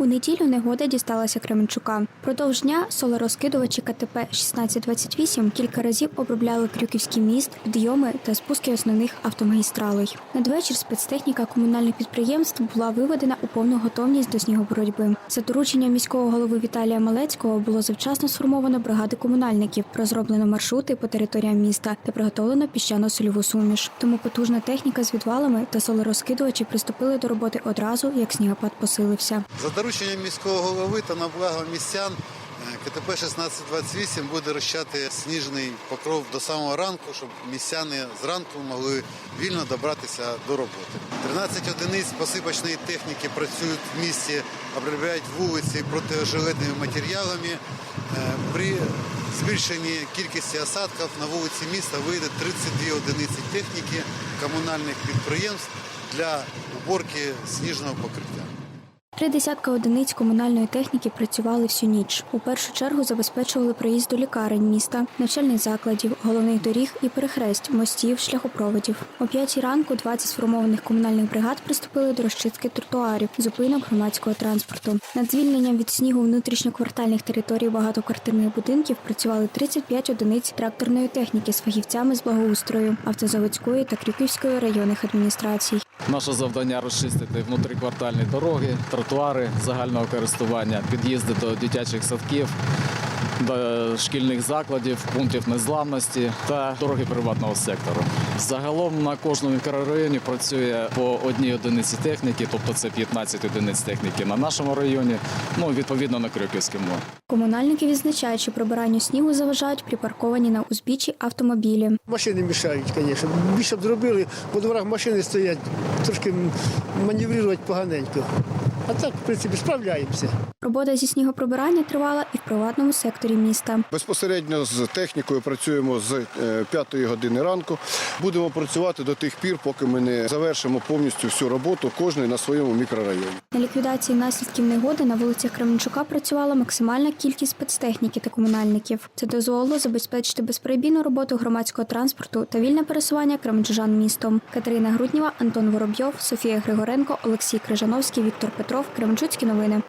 У неділю негода дісталася Кременчука. Продовж дня солорозкидувачі КТП 1628 кілька разів обробляли Крюківський міст, підйоми та спуски основних автомагістралей. Надвечір спецтехніка комунальних підприємств була виведена у повну готовність до снігоборотьби. За дорученням міського голови Віталія Малецького було завчасно сформовано бригади комунальників, розроблено маршрути по територіям міста та приготовлено піщано-сольову суміш. Тому потужна техніка з відвалами та солорозкидувачі приступили до роботи одразу, як снігопад посилився. За дорученням міського голови та на благо містян е, КТП 1628 буде розчати сніжний покров до самого ранку, щоб містяни зранку могли вільно добратися до роботи. 13 одиниць посипочної техніки працюють в місті, обробляють вулиці протижилетними матеріалами. Е, При збільшенні кількості осадків на вулиці міста вийде 32 одиниці техніки комунальних підприємств для уборки сніжного покриття. Три десятка одиниць комунальної техніки працювали всю ніч. У першу чергу забезпечували проїзд до лікарень міста, навчальних закладів, головних доріг і перехресть, мостів, шляхопроводів. О п'ятій ранку 20 сформованих комунальних бригад приступили до розчистки тротуарів, зупинок громадського транспорту. Над звільненням від снігу внутрішньоквартальних територій багатоквартирних будинків працювали 35 одиниць тракторної техніки з фахівцями з благоустрою, автозаводської та Крюківської районних адміністрацій. Наше завдання розчистити внутріквартальні дороги, тротуари загального користування, під'їзди до дитячих садків, до шкільних закладів, пунктів незламності та дороги приватного сектору. Загалом на кожному мікрорайоні працює по одній одиниці техніки, тобто це 15 одиниць техніки на нашому районі, ну відповідно на Крюківському. Комунальники відзначають, що прибиранню снігу заважають припарковані на узбіччі автомобілі. Машини мішають, звісно. Більше б зробили, по дворах машини стоять, трошки маневрувати поганенько. А так, в принципі, справляємося. Робота зі снігоприбирання тривала і в приватному секторі міста. Безпосередньо з технікою працюємо з 5 години ранку. Будемо працювати до тих пір, поки ми не завершимо повністю всю роботу кожний на своєму мікрорайоні. На ліквідації наслідків негоди на вулицях Кременчука працювала максимальна кількість спецтехніки та комунальників. Це дозволило забезпечити безперебійну роботу громадського транспорту та вільне пересування кременчужан містом. Катерина Грудніва, Антон Воробйов, Софія Григоренко, Олексій Крижановський, Віктор Петров. Кременчуцькі новини.